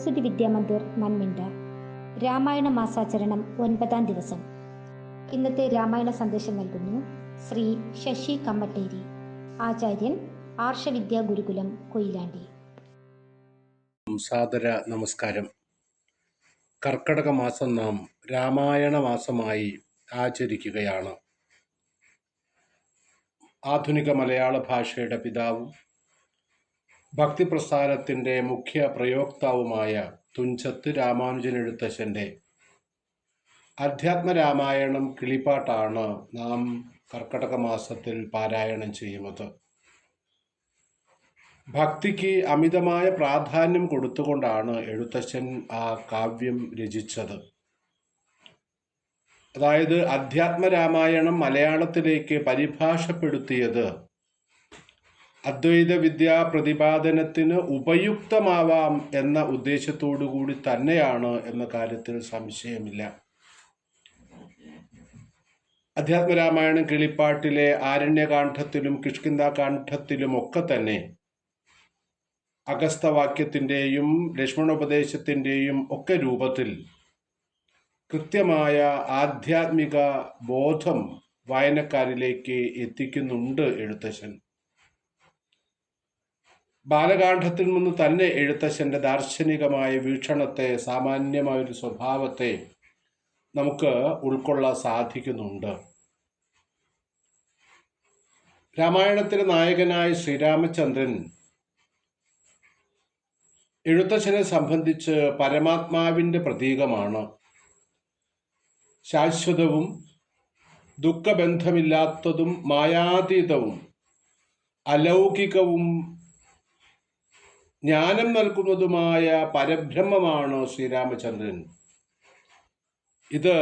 സരസ്വതി വിദ്യാമന്ദിർ മൺമിണ്ട. രാമായണ മാസാചരണം ഒൻപതാം ദിവസം. ഇന്നത്തെ രാമായണ സന്ദേശം നൽകുന്നു ശ്രീ ശശി കമ്മട്ടേരി. ആചാര്യൻ ആർഷവിദ്യാ ഗുരുകുലം കൊയിലാണ്ടി. സാദര നമസ്കാരം. കർക്കടക മാസം നാം രാമായണ മാസമായി ആചരിക്കുകയാണ്. ആധുനിക മലയാള ഭാഷയുടെ പിതാവും ഭക്തിപ്രസ്ഥാനത്തിന്റെ മുഖ്യ പ്രയോക്താവുമായ തുഞ്ചത്ത് രാമാനുജൻ എഴുത്തച്ഛന്റെ അധ്യാത്മരാമായണം കിളിപ്പാട്ടാണ് നാം കർക്കടക മാസത്തിൽ പാരായണം ചെയ്യുന്നത്. ഭക്തിക്ക് അമിതമായ പ്രാധാന്യം കൊടുത്തുകൊണ്ടാണ് എഴുത്തച്ഛൻ ആ കാവ്യം രചിച്ചത്. അതായത് അധ്യാത്മരാമായണം മലയാളത്തിലേക്ക് പരിഭാഷപ്പെടുത്തിയത് അദ്വൈത വിദ്യാ പ്രതിപാദനത്തിന് ഉപയുക്തമാവാം എന്ന ഉദ്ദേശത്തോടു കൂടി തന്നെയാണ് എന്ന കാര്യത്തിൽ സംശയമില്ല. അധ്യാത്മരാമായണം കിളിപ്പാട്ടിലെ ആരണ്യകാന്ഠത്തിലും കിഷ്കിന്ദാകാന്ഠത്തിലും ഒക്കെ തന്നെ അഗസ്തവാക്യത്തിന്റെയും ലക്ഷ്മണോപദേശത്തിന്റെയും ഒക്കെ രൂപത്തിൽ കൃത്യമായ ആധ്യാത്മിക ബോധം വായനക്കാരിലേക്ക് എത്തിക്കുന്നുണ്ട് എഴുത്തച്ഛൻ. ബാലകാന്ഡത്തിൽ നിന്ന് തന്നെ എഴുത്തച്ഛന്റെ ദാർശനികമായ വീക്ഷണത്തെ സാമാന്യമായ ഒരു സ്വഭാവത്തെ നമുക്ക് ഉൾക്കൊള്ളാൻ സാധിക്കുന്നുണ്ട്. രാമായണത്തിലെ നായകനായ ശ്രീരാമചന്ദ്രൻ എഴുത്തച്ഛനെ സംബന്ധിച്ച് പരമാത്മാവിന്റെ പ്രതീകമാണ്. ശാശ്വതവും ദുഃഖബന്ധമില്ലാത്തതും മായാതീതവും അലൗകികവും ജ്ഞാനം നൽകുന്നതുമായ പരബ്രഹ്മമാണ് ശ്രീരാമചന്ദ്രൻ? ഇത്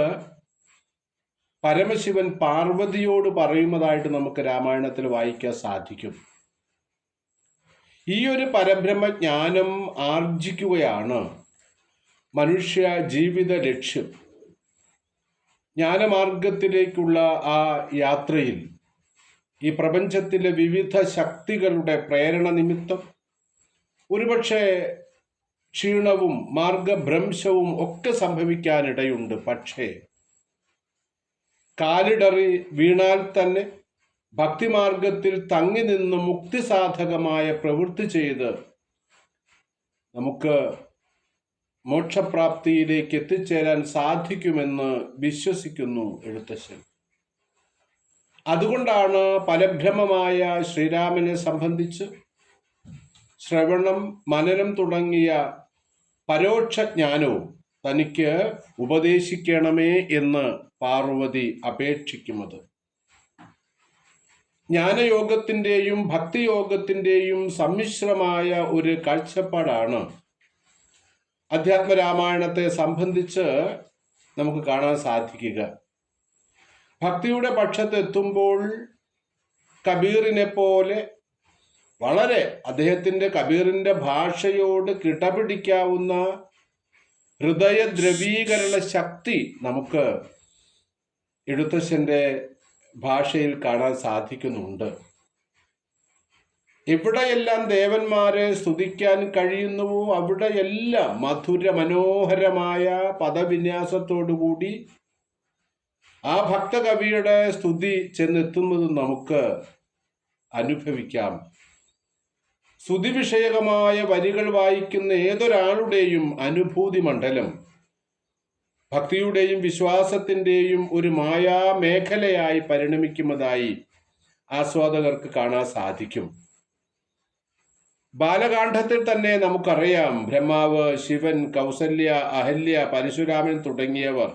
പരമശിവൻ പാർവതിയോട് പറയുന്നതായിട്ട് നമുക്ക് രാമായണത്തിൽ വായിക്കാൻ സാധിക്കും. ഈ ഒരു പരബ്രഹ്മജ്ഞാനം ആർജിക്കുകയാണ് മനുഷ്യ ജീവിത ലക്ഷ്യം. ജ്ഞാനമാർഗത്തിലേക്കുള്ള ആ യാത്രയിൽ ഈ പ്രപഞ്ചത്തിലെ വിവിധ ശക്തികളുടെ പ്രേരണ നിമിത്തം ഒരുപക്ഷെ ക്ഷീണവും മാർഗഭ്രംശവും ഒക്കെ സംഭവിക്കാനിടയുണ്ട്. പക്ഷേ കാലിടറി വീണാൽ തന്നെ ഭക്തിമാർഗത്തിൽ തങ്ങി നിന്ന് മുക്തിസാധകമായ പ്രവൃത്തി ചെയ്ത് നമുക്ക് മോക്ഷപ്രാപ്തിയിലേക്ക് എത്തിച്ചേരാൻ സാധിക്കുമെന്ന് വിശ്വസിക്കുന്നു എഴുത്തശ്ശൻ അതുകൊണ്ടാണ് പരഭ്രമമായ ശ്രീരാമനെ സംബന്ധിച്ച് ശ്രവണം മനനം തുടങ്ങിയ പരോക്ഷ ജ്ഞാനവും തനിക്ക് ഉപദേശിക്കണമേ എന്ന് പാർവതി അപേക്ഷിക്കുന്നത്. ജ്ഞാനയോഗത്തിന്റെയും ഭക്തിയോഗത്തിന്റെയും സമ്മിശ്രമായ ഒരു കാഴ്ചപ്പാടാണ്. അധ്യാത്മരാമായണത്തെ സംബന്ധിച്ച് നമുക്ക് കാണാൻ സാധിക്കുക. ഭക്തിയുടെ പക്ഷത്തെത്തുമ്പോൾ കബീറിനെ പോലെ വളരെ അദ്ദേഹത്തിന്റെ കബീറിന്റെ ഭാഷയോട് കിടപിടിക്കാവുന്ന ഹൃദയദ്രവീകരണ ശക്തി നമുക്ക് എഴുത്തച്ഛന്റെ ഭാഷയിൽ കാണാൻ സാധിക്കുന്നുണ്ട്. എവിടെയെല്ലാം ദേവന്മാരെ സ്തുതിക്കാൻ കഴിയുന്നുവോ? അവിടെയെല്ലാം മധുര മനോഹരമായ പദവിന്യാസത്തോടുകൂടി ആ ഭക്തകവിയുടെ സ്തുതി ചെന്നെത്തുന്നത് നമുക്ക് അനുഭവിക്കാം. സ്തുതി വിഷയകമായ വരികൾ വായിക്കുന്ന ഏതൊരാളുടെയും അനുഭൂതി മണ്ഡലം ഭക്തിയുടെയും വിശ്വാസത്തിന്റെയും ഒരു മായാ മേഖലയായി പരിണമിക്കുന്നതായി ആസ്വാദകർക്ക് കാണാൻ സാധിക്കും. ബാലകാന്ഡത്തിൽ തന്നെ നമുക്കറിയാം ബ്രഹ്മാവ് ശിവൻ കൗസല്യ അഹല്യ പരശുരാമൻ തുടങ്ങിയവർ.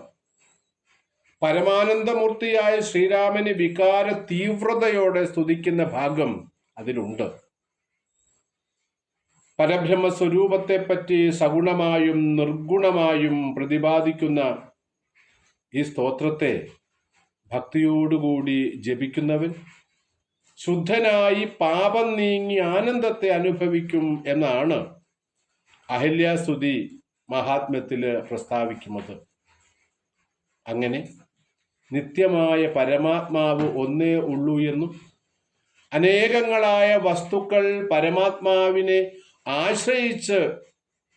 പരമാനന്ദമൂർത്തിയായ ശ്രീരാമന് വികാര തീവ്രതയോടെ സ്തുതിക്കുന്ന ഭാഗം അതിലുണ്ട്. പരബ്രഹ്മ സ്വരൂപത്തെപ്പറ്റി സഗുണമായും നിർഗുണമായും പ്രതിപാദിക്കുന്ന ഈ സ്തോത്രത്തെ ഭക്തിയോടുകൂടി ജപിക്കുന്നവൻ ശുദ്ധനായി പാപം നീങ്ങി ആനന്ദത്തെ അനുഭവിക്കും എന്നാണ് അഹല്യാസ്തുതി മഹാത്മ്യത്തിൽ പ്രസ്താവിക്കുന്നത്. അങ്ങനെ നിത്യമായ പരമാത്മാവ് ഒന്നേ ഉള്ളൂ എന്നും അനേകങ്ങളായ വസ്തുക്കൾ പരമാത്മാവിനെ ആശ്രയിച്ച്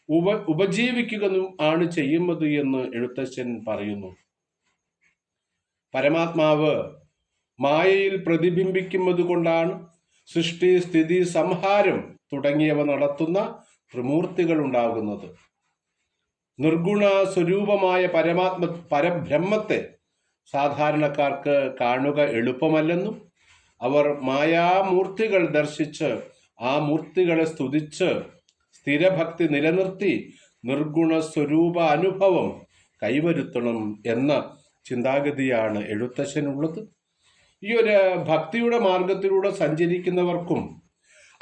ഉപ ഉപജീവിക്കുക ആണ് ചെയ്യുന്നത് എന്ന് എഴുത്തച്ഛൻ പറയുന്നു. പരമാത്മാവ് മായയിൽ പ്രതിബിംബിക്കുന്നത് കൊണ്ടാണ് സൃഷ്ടി സ്ഥിതി സംഹാരം തുടങ്ങിയവ നടത്തുന്ന ത്രിമൂർത്തികൾ ഉണ്ടാകുന്നത്. നിർഗുണ സ്വരൂപമായ പരമാത്മ പരബ്രഹ്മത്തെ സാധാരണക്കാർക്ക് കാണുക എളുപ്പമല്ലെന്നും അവർ മായാമൂർത്തികൾ ദർശിച്ച് ആ മൂർത്തികളെ സ്തുതിച്ച് സ്ഥിരഭക്തി നിലനിർത്തി നിർഗുണ സ്വരൂപ അനുഭവം കൈവരുത്തണം എന്ന ചിന്താഗതിയാണ് എഴുത്തച്ഛനുള്ളത്. ഈ ഒരു ഭക്തിയുടെ മാർഗത്തിലൂടെ സഞ്ചരിക്കുന്നവർക്കും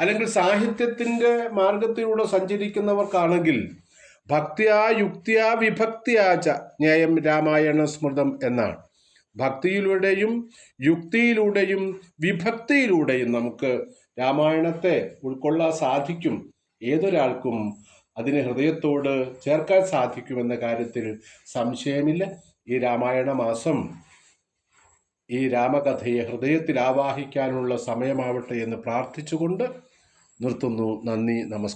അല്ലെങ്കിൽ സാഹിത്യത്തിന്റെ മാർഗത്തിലൂടെ സഞ്ചരിക്കുന്നവർക്കാണെങ്കിൽ ഭക്തിയാ യുക്തിയാ വിഭക്തിയാച ന്യായം രാമായണ സ്മൃതം എന്നാണ് ഭക്തിയിലൂടെയും യുക്തിയിലൂടെയും വിഭക്തിയിലൂടെയും നമുക്ക് രാമായണത്തെ ഉൾക്കൊള്ളാൻ സാധിക്കും ഏതൊരാൾക്കും അതിനെ ഹൃദയത്തോട് ചേർക്കാൻ സാധിക്കുമെന്ന കാര്യത്തിൽ സംശയമില്ല. ഈ രാമായണ മാസം ഈ രാമകഥയെ ഹൃദയത്തിൽ ആവാഹിക്കാനുള്ള സമയമാവട്ടെ എന്ന് പ്രാർത്ഥിച്ചുകൊണ്ട് നിർത്തുന്നു. നന്ദി നമസ്കാരം.